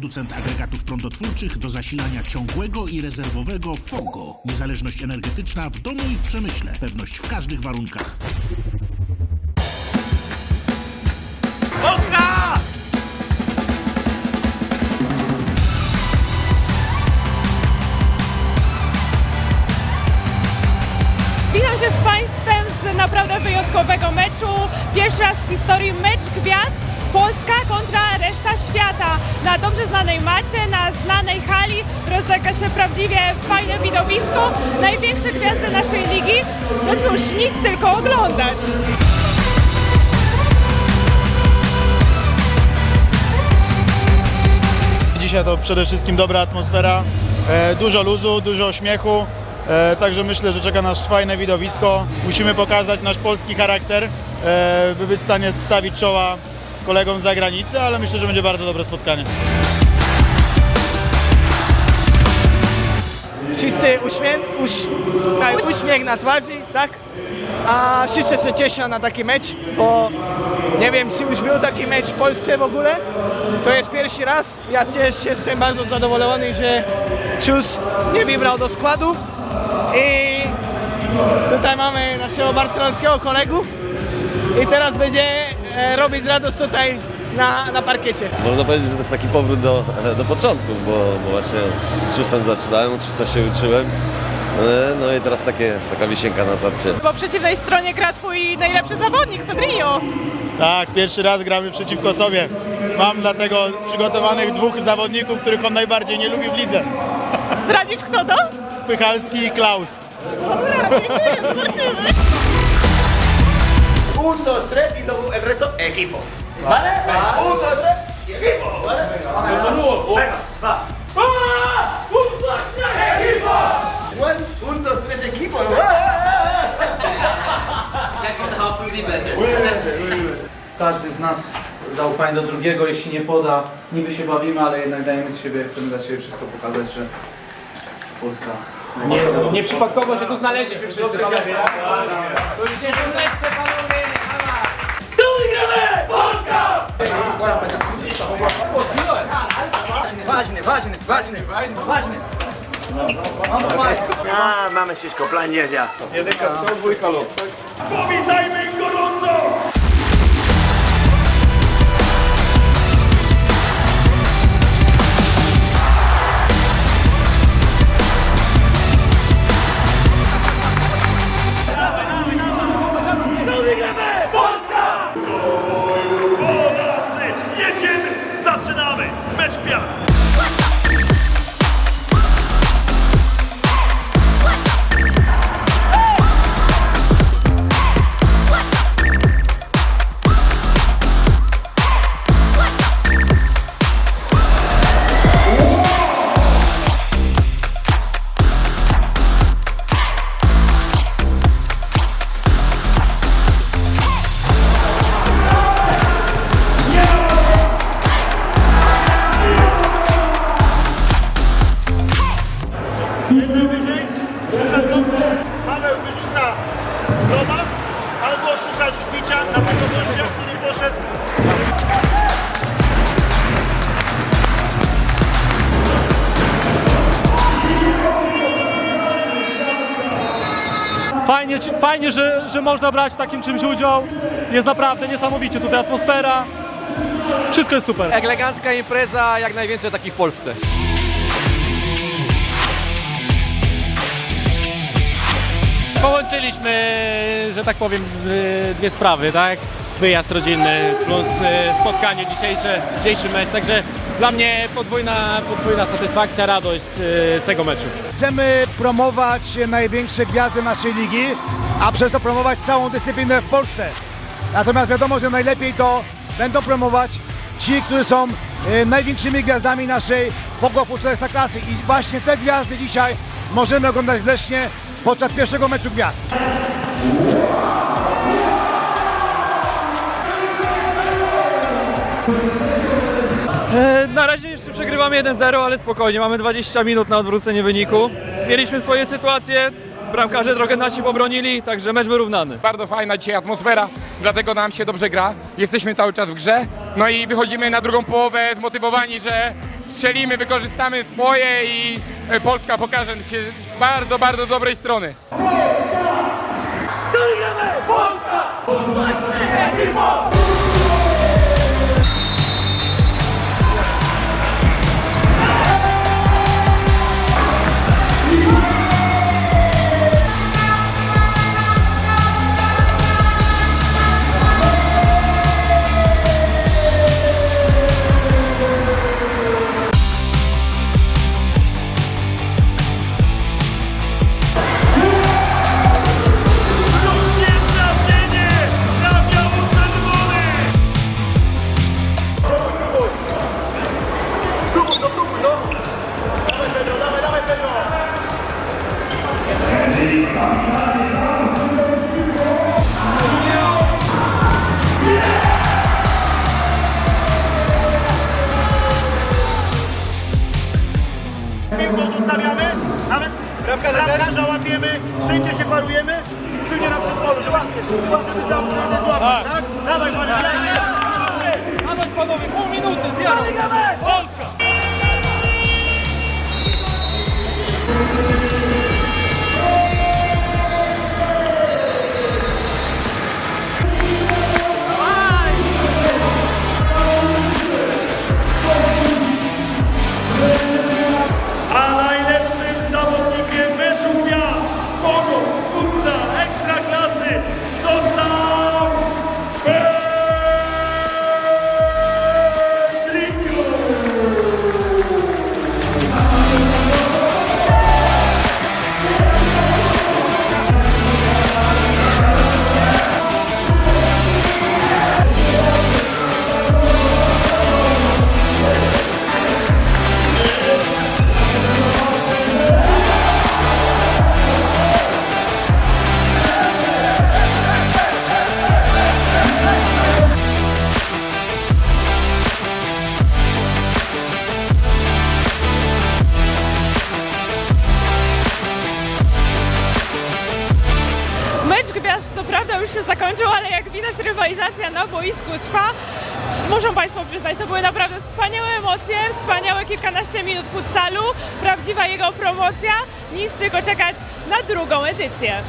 producent agregatów prądotwórczych do zasilania ciągłego i rezerwowego FOGO. Niezależność energetyczna w domu i w przemyśle. Pewność w każdych warunkach. Witam się z Państwem z naprawdę wyjątkowego meczu. Pierwszy raz w historii mecz gwiazd. Polska kontra reszta świata. Na dobrze znanej macie, na znanej hali rozegra się prawdziwie fajne widowisko. Największe gwiazdy naszej ligi. No cóż, nic tylko oglądać. Dzisiaj to przede wszystkim dobra atmosfera, e, dużo luzu, dużo śmiechu, e, także myślę, że czeka nas fajne widowisko. Musimy pokazać nasz polski charakter, e, by być w stanie stawić czoła kolegom z zagranicy, ale myślę, że będzie bardzo dobre spotkanie. Wszyscy uśmiech, uś, tak, uśmiech na twarzy, tak? A wszyscy się cieszą na taki mecz, bo nie wiem, czy już był taki mecz w Polsce w ogóle. To jest pierwszy raz. Ja też jestem bardzo zadowolony, że Cius nie wybrał do składu. I tutaj mamy naszego barcelońskiego kolegów. I teraz będzie robić radość tutaj na, na parkiecie. Można powiedzieć, że to jest taki powrót do, do początków, bo, bo właśnie z Ciusem zaczynałem, od Ciusa się uczyłem. E, No i teraz takie, taka wisienka na torcie. Po przeciwnej stronie gra Twój najlepszy zawodnik, Pedrinho. Tak, pierwszy raz gramy przeciwko sobie. Mam dlatego przygotowanych dwóch zawodników, których on najbardziej nie lubi w lidze. Zdradzisz kto to? Spychalski i Klaus. Dobra, dziękuję, zobaczymy. Un, dos, tres equipo. ¿Vale? Un, dos, tres y equipo. ¿Vale? Venga, va. Un, dos, tres, equipo. Un, un, dos, tres, equipo. ¿no? Każdy z nas zaufanie do drugiego, jeśli nie poda, niby się bawimy, ale jednak dajemy z siebie, chcemy dla siebie wszystko pokazać, że Polska nie, Nieprzypadkowo się tu znaleźliśmy wszyscy. To Ważny, ważny, ważny, ważny. A, mamy wszystko, plan jeżdża. Powitajmy gorąco! Polacy, Mecz gwiazd! Szukasz wbicia na tego gościa, który poszedł Fajnie, fajnie że, że można brać w takim czymś udział. Jest naprawdę niesamowicie. Tutaj atmosfera. Wszystko jest super. Elegancka impreza, jak najwięcej takich w Polsce. Połączyliśmy, że tak powiem, y, dwie sprawy, tak? Wyjazd rodzinny plus y, spotkanie dzisiejsze, dzisiejszy mecz. Także dla mnie podwójna, podwójna satysfakcja, radość y, z tego meczu. Chcemy promować największe gwiazdy naszej ligi, a przez to promować całą dyscyplinę w Polsce. Natomiast wiadomo, że najlepiej to będą promować ci, którzy są największymi gwiazdami naszej Futbolista klasy i właśnie te gwiazdy dzisiaj możemy oglądać w Lesznie podczas pierwszego meczu gwiazd. Na razie jeszcze przegrywamy 1-0, ale spokojnie, mamy 20 minut na odwrócenie wyniku. Mieliśmy swoje sytuacje, bramkarze trochę nasi pobronili, także mecz wyrównany. Bardzo fajna dzisiaj atmosfera, dlatego nam się dobrze gra. Jesteśmy cały czas w grze. No i wychodzimy na drugą połowę zmotywowani, że strzelimy, wykorzystamy swoje i e, Polska pokaże się z bardzo, bardzo dobrej strony. Niezawnienie bramkarza łapiemy, wszędzie się parujemy, przyjdzie na przedpolu, że łapie, żeby tam złapać, tak? Dawaj, panie, rywalizacja na boisku trwa. Muszą Państwo przyznać, to były naprawdę wspaniałe emocje, wspaniałe kilkanaście minut futsalu, prawdziwa jego promocja. Nic tylko czekać na drugą edycję.